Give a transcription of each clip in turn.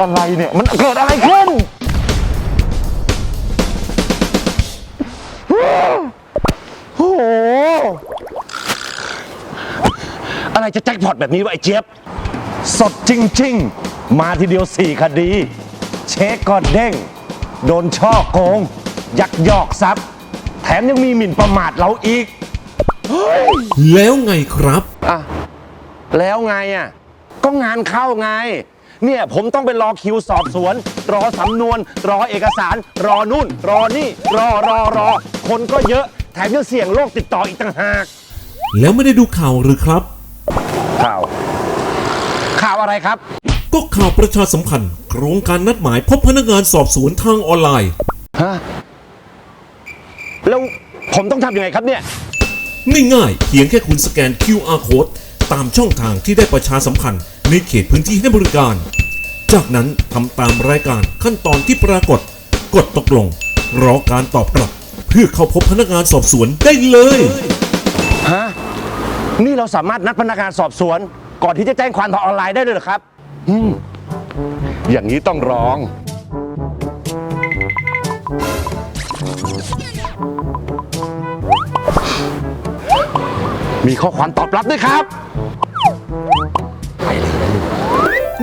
อะไรเนี่ย มันเกิดอะไรขึ้น โอ้โห อะไรจะแจ็คพอตแบบนี้วะไอ้เจี๊ยบ สดจริง ๆ มาทีเดียว 4 คดี เช็คก็เด้ง โดนช่อโกง ยักยอกทรัพย์ แถมยังมีหมิ่นประมาทเราอีก แล้วไงครับ อะ แล้วไงอะ ก็งานเข้าไง เนี่ยผมต้องไปรอคิวสอบสวน รอสำนวน รอเอกสาร รอนู่น รอนี่ รอรอรอ คนก็เยอะ แถมยังเสี่ยงโรคติดต่ออีกต่างหาก แล้วไม่ได้ดูข่าวหรือครับ ข่าว ข่าวอะไรครับ ก็ข่าวประชาสัมพันธ์โครงการนัดหมายพบพนักงานสอบสวนทางออนไลน์ ฮะ แล้วผมต้องทำยังไงครับเนี่ย ง่ายๆเพียงแค่คุณสแกน QR code ตามช่องทางที่ได้ประชาสัมพันธ์ ในเขตพื้นที่ให้บริการ จากนั้นทำตามรายการขั้นตอนที่ปรากฏ กดตกลง รอการตอบกลับ เพื่อเข้าพบพนักงานสอบสวนได้เลย ฮะ นี่เราสามารถนัดพนักงานสอบสวน ก่อนที่จะแจ้งความทางออนไลน์ได้เลยเหรอครับ อืม อย่างนี้ต้องร้อง มีข้อความตอบรับด้วยครับ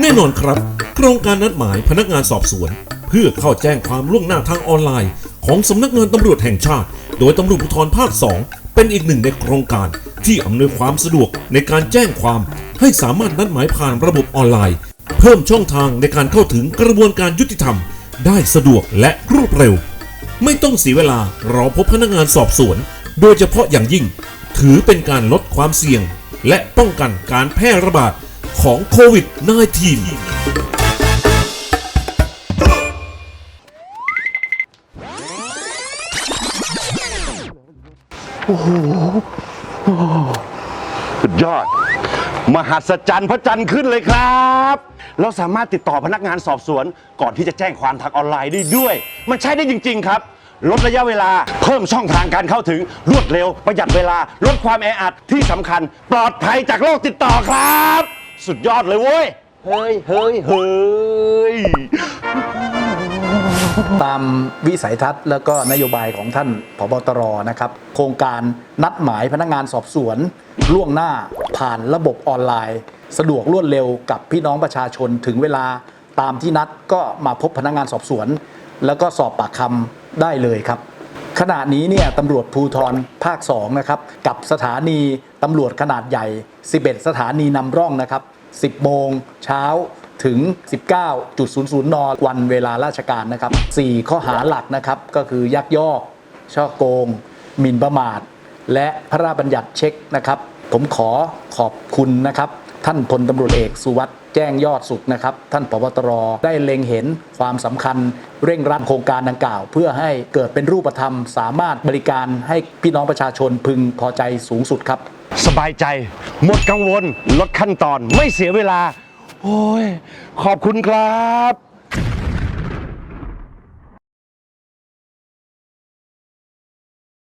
แน่นอนครับ โครงการนัดหมายพนักงานสอบสวน เพื่อเข้าแจ้งความล่วงหน้าทางออนไลน์ ของสำนักงานตำรวจแห่งชาติ โดยตำรวจภูธรภาค 2 เป็นอีกหนึ่งในโครงการ ที่อำนวยความสะดวกในการแจ้งความ ให้สามารถนัดหมายผ่านระบบออนไลน์ เพิ่มช่องทางในการเข้าถึงกระบวนการยุติธรรม ได้สะดวกและรวดเร็ว ไม่ต้องเสียเวลารอพบพนักงานสอบสวน โดยเฉพาะอย่างยิ่ง ถือเป็นการลดความเสี่ยง และป้องกันการแพร่ระบาด ของโควิด -19 สุดยอด มหัศจรรย์พระจันทร์ขึ้นเลยครับ เราสามารถติดต่อพนักงานสอบสวน ก่อนที่จะแจ้งความทางออนไลน์ได้ด้วย มันใช้ได้จริง ๆ ครับ ลดระยะเวลาเพิ่มช่องทางการเข้าถึง รวดเร็ว ประหยัดเวลา ลดความแออัดที่สำคัญ ปลอดภัยจากโรคติดต่อครับ สุดยอดเลยเว้ย เฮ้ยเฮ้ยเฮ้ย ตามวิสัยทัศน์แล้วก็นโยบายของท่านผบตรนะครับ โครงการนัดหมายพนักงานสอบสวน ล่วงหน้าผ่านระบบออนไลน์ สะดวกรวดเร็วกับพี่น้องประชาชนถึงเวลาตามที่นัดก็มาพบพนักงานสอบสวน แล้วก็สอบปากคำได้เลยครับ ขณะนี้เนี่ยตำรวจภูธรภาค 2 นะครับ กับสถานีตำรวจขนาดใหญ่ 11 สถานีนำร่องนะครับ 10 โมงเช้าถึง 19.00 น วันเวลาราชการนะครับ 4 ข้อหาหลักนะครับก็คือยักยอก ช่อโกงหมิ่นประมาท และพระราชบัญญัติเช็คนะครับ ผมขอขอบคุณนะครับ ท่านพลตำรวจเอกสุวัสด์ แจ้งยอดสุขนะครับ ท่านผบตรได้เล็งเห็นความสำคัญเร่งรัดโครงการดังกล่าว เพื่อให้เกิดเป็นรูปธรรม สามารถบริการให้พี่น้องประชาชนพึงพอใจสูงสุดครับ สบายใจ หมดกังวล ลดขั้นตอนไม่เสียเวลา โอ้ย ขอบคุณครับ